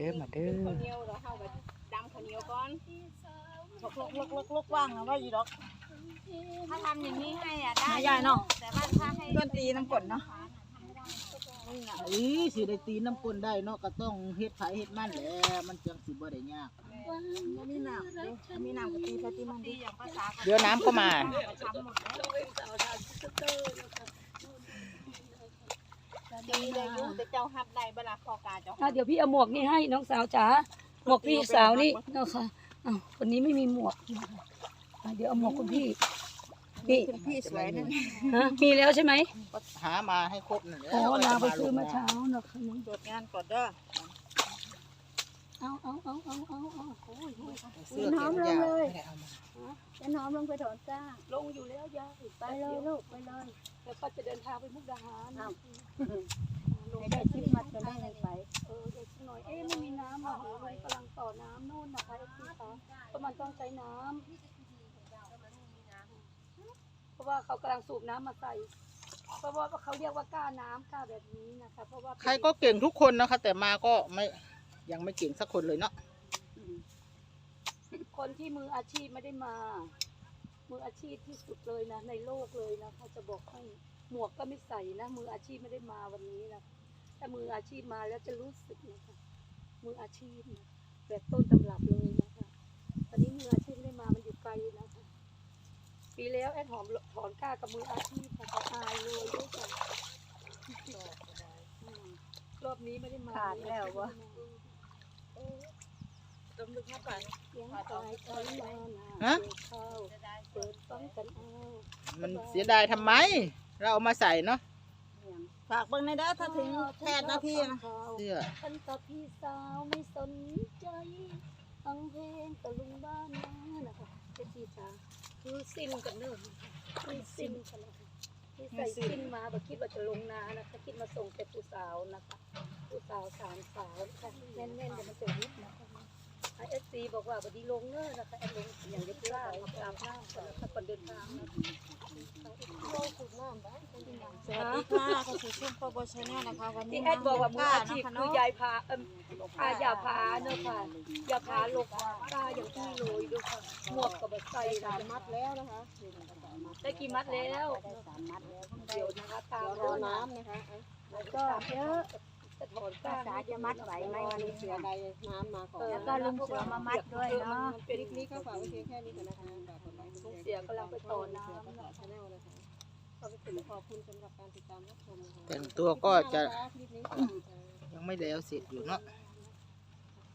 เด้อมาเด้อข้าวเหนียวเราเข้าไปดำข้าวเหนียวก่อนลกลกลกลกลกว่างนะว่าอยู่ดอกถ้าทำอย่างนี้ให้อะได้หายายเนาะแต่ว่าถ้าให้ดนตรีน้ำกลเนาะอีสิได้ตีน้ำกลนได้เนาะก็ต้องเฮ็ดไผเฮ็ดมันแหละมันจังสิบ่ได้ยากมีน้ำเด้มีน้ำกะทิกะทิมันดีดีอย่างภาษาเดี๋ยวน้ำก็มาประชำหม ดแล้วดีเลยอยุ่งแต่เจ้าฮับได้เวลาพอกาเจ้าอะเดี๋ยวพี่เอาหมวกนี่ให้น้องสาวจ๋าหมวกพี่สาวนี่เนาะค่ะอ้าวคนนี้ไม่มีหมวกนะคะอะเดี๋ยวเอาหมวกคุณพี่พี่พี่สวยนั่นฮะมีแล้วใช่ไหมก็หามาให้ครบนั่นแหละอ๋อลาไปซื้อเมาเช้าเนาะค่ะน้องตรวจงานก่อนเด้อ เอาเอาเอาเอาเอาเอโอ้ยโอ้ยเสื้อแขนยาวไม่ได้เอามาจะน้อมลงไปถอนจ้าลงอยู่แล้วยายไปเลยลูกไปเลยแล้วก็จะเดินทางไปมุกดาหารลงให้ได้ได้ชิมมัดกันได้เลยไปเออเดี๋ยวหน่อยเอ๊ะไม่มีน้ำอะของลุงกำลังต่อน้ำนู่นนะคะไอ้พี่คะเพราะมันต้องใช้น้ำเพราะว่าเขากำลังสูบน้ำมาใส่เพราะว่าเขาเรียกว่าก้าน้ำก้าแบบนี้นะคะเพราะว่าใครก็เก่งทุกคนนะคะ แต่มาก็ไม่ ยังไม่เก่งสักคนเลยเนาะคนที่มืออาชีพไม่ได้มา มืออาชีพที่สุดเลยนะ ในโลกเลยนะคะจะบอกให้หมวกก็ไม่ใส่นะ มืออาชีพไม่ได้มาวันนี้นะถ้ามืออาชีพมาแล้วจะรู้สึกนะคะมืออาชีพนะแบบต้นตำรับเลยนะคะวันนี้มืออาชีพไม่ได้มามันอยู่ไกลนะคะปีแล้วแอนหอมถอนกล้ากับมืออาชีพนะคะอายเลยด้วยกันอืมรอบนี้ไม่ได้มาขาดแล้ววะ ฮะเกี่ยวข้าวเปิดฟังกันเอามันเสียดายทำไม เราเอามาใส่เนาะฝากเบิ่งในเด้อถ้าถึงแปดนาทีนะเสื้อฉันกับพี่สาวไม่สนใจฟังเพลงตะลุงบ้านนานะคะเจ๊จีจ๋าคือสิ้นกันเนิ่นคือสิ้นกันแล้วค่ะที่ใส่สิ้นมาแบบคิดว่าจะลงนานะคะคิดมาส่งแต่ผู้สาวนะคะ ผู้สาวสามสาวนะคะแน่นๆเดี๋ยวมันจะวิบนะคะเอสซีบอกว่าบดีลงเน้อนะคะแอนลงอย่างเรียบร้อยอาบน้ำนะคะก่อนเดินทางนะคะสวัสดีค่ะก็คือช่วงโปรโมชั่นแนลนะคะวันนี้ที่แอดบอกว่ามืออาชีพคือยายพาเอิ่มพายาพาเนอะค่ะยาพาลกตาอย่างที่เลยด้วยค่ะหมวกกับใส่นะมัดแล้วนะคะได้กี่มัดแล้วสามมัดแล้วเดี๋ยวนะคะตามรอน้ำนะคะก็เยอะ ภาษาจะมัดไหวไหมวันนี้เสือใดน้ำมาก่อนแล้วก็ลุงเสือมามัดด้วยเนาะเป็นคลิปนี้ก็ฝากไว้เพียงแค่นี้ก่อนนะคะฝากกดไลค์ลุงแชร์เสียกำลังไปต่อน้ำภาษาชาแนลนะคะขอบคุณขอบคุณสำหรับการติดตามรับชมนะแต่งตัวก็จะยังไม่แล้วเสร็จอยู่เนาะ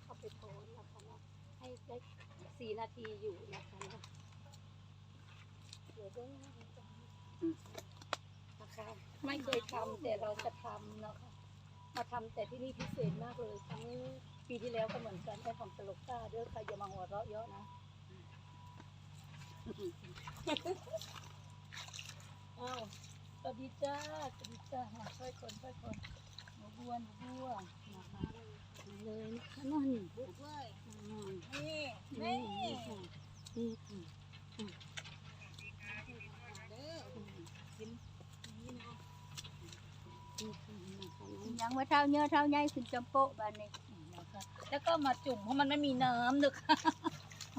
เข้าไปถอนนะคะให้ได้สี่นาทีอยู่นะคะเดี๋ยวด้อนะคะไม่เคยทำแต่เราจะทำเนาะคะ มาทำแต่ที่นี่พิเศษมากเลยทั้งปีที่แล้วก็เหมือนกันแค่ของตลกซ่าเด้อใครอย่ามาหัวเราะเยอะนะอ้าวสวัสดีจ้าสวัสดีจ้าหาช่วยคนช่วยคนหนูบัวหนูบัวนะคะมาเลยนะคะนั่นอืมนี่นี่นี่ค่ะนี่ค่ะอืมนี่ค่ะนะคะ ยังว่าเท่าเนื้อเท่าใหญ่ขึ้นจำโปะบานนี้แล้วก็มาจุ่มเพราะมันไม่มีน้ำนะคะ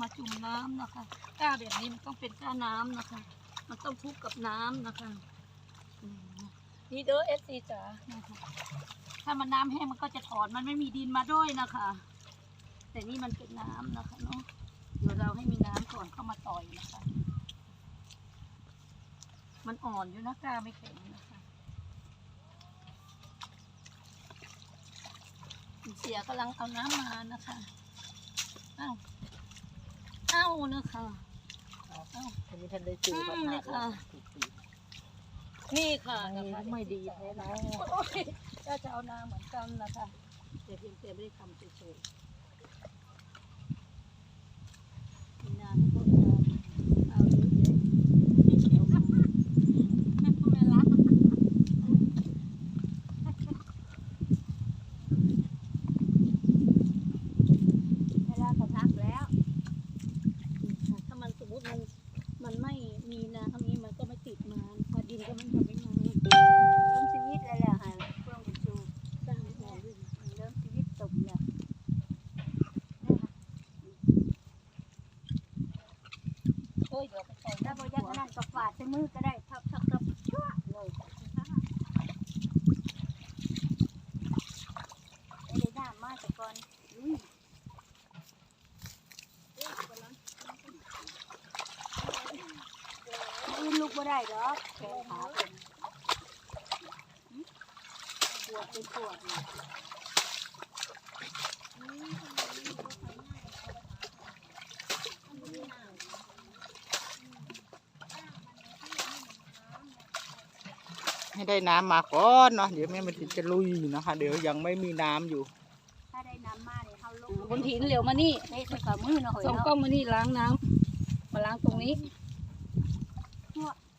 มาจุ่มน้ำนะคะก้าแบบนี้มันต้องเป็นก้าน้ำนะคะ มันต้องทุบกับน้ำนะคะนี่เด้อเอฟซีจ๋าถ้ามันน้ำแห้งมันก็จะถอนมันไม่มีดินมาด้วยนะคะ แต่นี่มันเป็นน้ำนะคะเนาะเดี๋ยวเราให้มีน้ำก่อนเข้ามาต่อยนะคะ มันอ่อนอยู่นะก้าไม่แข็งนะคะ เสียกำลังเอาน้ำมานะคะเอ้าเอ้าเนะคะเอ้าอันนี้ท่านได้ซื้ออืพระมธานี่ตุค่ะนี่ค่ะนะคะไม่ดีแท้แล้วโอ้ยก็จะเอาน้ำเหมือนกันนะคะแต่เพียงแต่ไม่ได้ทำเฉยๆ มันก็ไม่มองเริ่มชีวิตแล้วแหละค่ะเพื่อนบุญชูสร้างหัวเริ่มชีวิตตกแล้วโอ้ยเดี๋ยวไปถ้าบ่อยากนั่ตก็ฝาดใส่มือก็ได้ บ่ได้หรอกแขนขาเป็นปวดเป็นปวดเลยให้ได้น้ำมาก่อนเนาะเดี๋ยวแม่มันถึงจะลุยนะคะ เดี๋ยวยังไม่มีน้ำอยู่ ถ้าได้น้ำมาเนี่ยเขาลงบนหินเหลวมานี่เตะใส่ฝ่ามือเนาะหอยส่งเนาะ กล้องมานี่ล้างน้ำมาล้างตรงนี้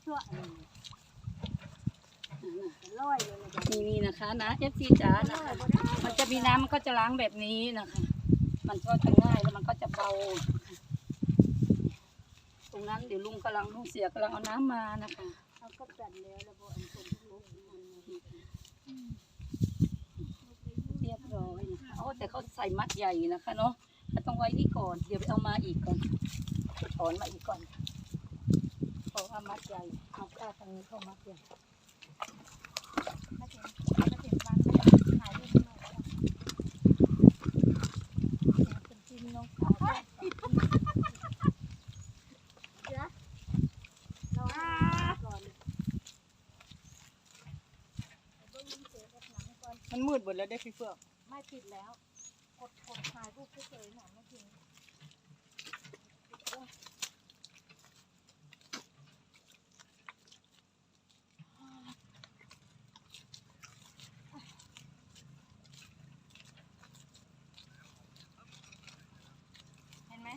ชั่วอยเลยนะจ๊ะนี่นี่นะคะนะเอฟซีจ๋านะคะมันจะมีน้ำมันก็จะล้างแบบนี้นะคะ มันก็จะง่ายแล้วมันก็จะเบา ตรงนั้นเดี๋ยวลุงกำลังลุงเสียกำลังเอาน้ำมานะคะเขาก็สั่นแล้วแล้วบ่อันคนลุกมันเทียเรียบร้อยนะคะโอ้แต่เขาใส่มัดใหญ่นะคะเนาะต้องไว้นี่ก่อน เดี๋ยวไปเอามาอีกก่อนถอนมาอีกก่อน เพราะว่ามัดใหญ่เอาข้าทางนี้เข้ามัดใหญ่ถ้าเห็นถ้าเห็นบ้านก็ถ่ายรูปหน่อยก็ได้เป็นจริงน้องสาวเราก่อนมันมืดหมดแล้วได้พี่เฟื่องไม่ติดแล้ว กดกดถ่ายรูปเฉยๆหน่อยไม่ถึง เห็นไหม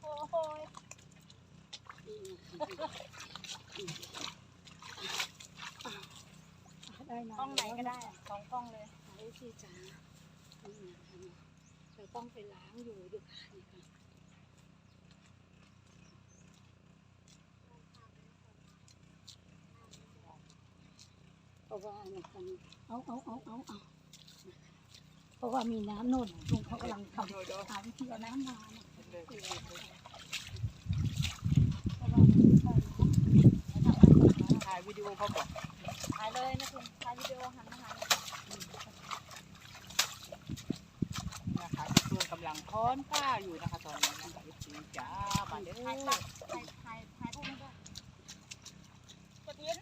โอ้โหย ได้นะกล้องไหนก็ได้อะสองกล้องเลยไอ้ที่จ๋านี่นะคะเราต้องไปล้างอยู่อยู่ค่ะนี่ค่ะเพราะว่านะคะเอาเอาเอาเอาเอาเพราะว่ามีน้ำโน่นลุงเขากำลังทำหาวิธีเอาน้ำมานะเพราะว่ามันใส่ ถ่ายวิดีโอเขาบอก ถ่ายเลยนะคุณถ่ายวิดีโอหันมาหา นะคะพี่เฟื่องกำลังค้อนผ้าอยู่นะคะตอนนี้นะคะพี่จ้ามาเด้ ถ่าย อ ตัดถ่ายถ่ายถ่ายรูปไม่ได้กดยิน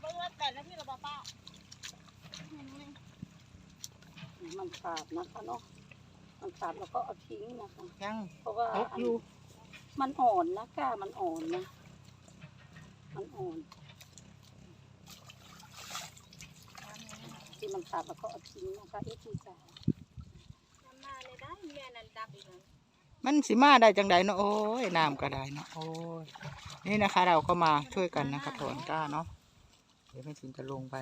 เบิ่งแล้วแต่ละที่เราบอกป้า มันขาดนะคะเนาะมันขาดแล้วก็เอาทิ้งนะคะ ยังเพราะว่าตกอยู่มันอ่อนนะก้ามันอ่อนนะ มันอ่อนที่มันขาดแล้วก็เอาทิ้งนะคะเอทีจ๋าทำมาเลยได้แม่นั่นดับอีกแล้วมันสิมาได้จังใดเนาะโอ้ยน้ำก็ได้เนาะโอ้ยนี่นะคะ เราก็มาช่วยกันนะคะถอนก้าเนาะเดี๋ยวแม่ถินจะลงไป